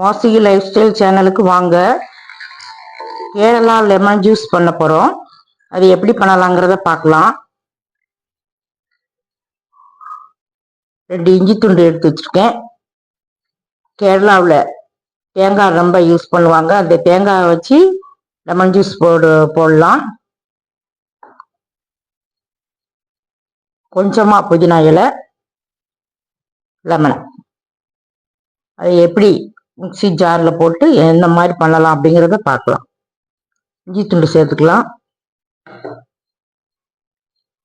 வாசிகி life style சேனலுக்கு வாங்க. Kerala lemon juice பண்ண போகிறோம் அது எப்படி பண்ணலாங்கிறத பார்க்கலாம். ரெண்டு இஞ்சி துண்டு எடுத்து வச்சுருக்கேன். கேரளாவில் தேங்காய் ரொம்ப யூஸ் பண்ணுவாங்க. அந்த தேங்காயை வச்சு லெமன் ஜூஸ் போடு போடலாம். கொஞ்சமாக புதினா இலை லெமன் அது எப்படி மிக்ஸி ஜாரில் போட்டு எந்த மாதிரி பண்ணலாம் அப்படிங்கிறத பார்க்கலாம். இஞ்சி துண்டு சேர்த்துக்கலாம்.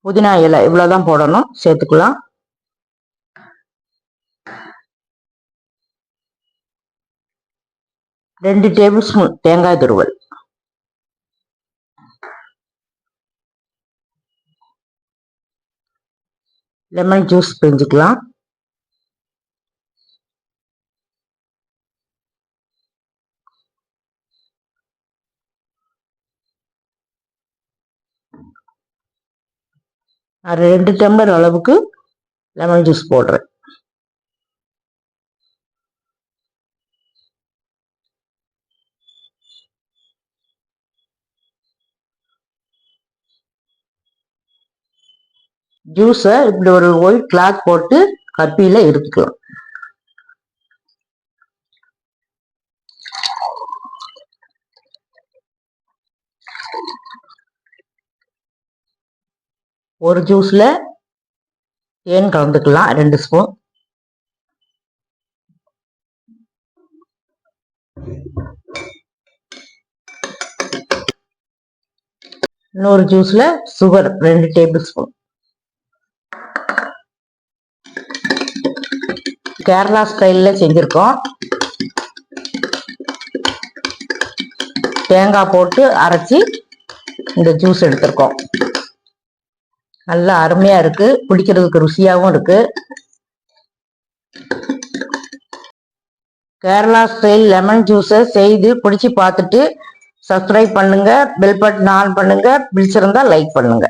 புதினா இலை இவ்வளோதான் போடணும். சேர்த்துக்கலாம். ரெண்டு டேபிள் ஸ்பூன் தேங்காய் துருவல். லெமன் ஜூஸ் பிழிஞ்சுக்கலாம் நான் ரெண்டு டம்ளர் அளவுக்கு லெமன் ஜூஸ் போடுறேன். ஜூஸை இப்படி ஒரு ஒயிட் கிளாத் போட்டு கப்பியில் எடுத்துக்கலாம். ஒரு ஜூஸில் தேன் கலந்துக்கலாம் ரெண்டு ஸ்பூன். இன்னொரு ஜூஸில் சுகர் ரெண்டு டேபிள் ஸ்பூன் கேரளா ஸ்டைலில் செஞ்சுருக்கோம். தேங்காய் போட்டு அரைச்சி இந்த ஜூஸ் எடுத்திருக்கோம். நல்லா அருமையா இருக்கு. குடிக்கிறதுக்கு ருசியாகவும் இருக்கு. கேரளா ஸ்டைல் லெமன் ஜூஸை செய்து குடிச்சு பார்த்துட்டு சப்ஸ்கிரைப் பண்ணுங்க. பெல் பட்டன் ஆன் பண்ணுங்க. பிடிச்சிருந்தா லைக் பண்ணுங்க.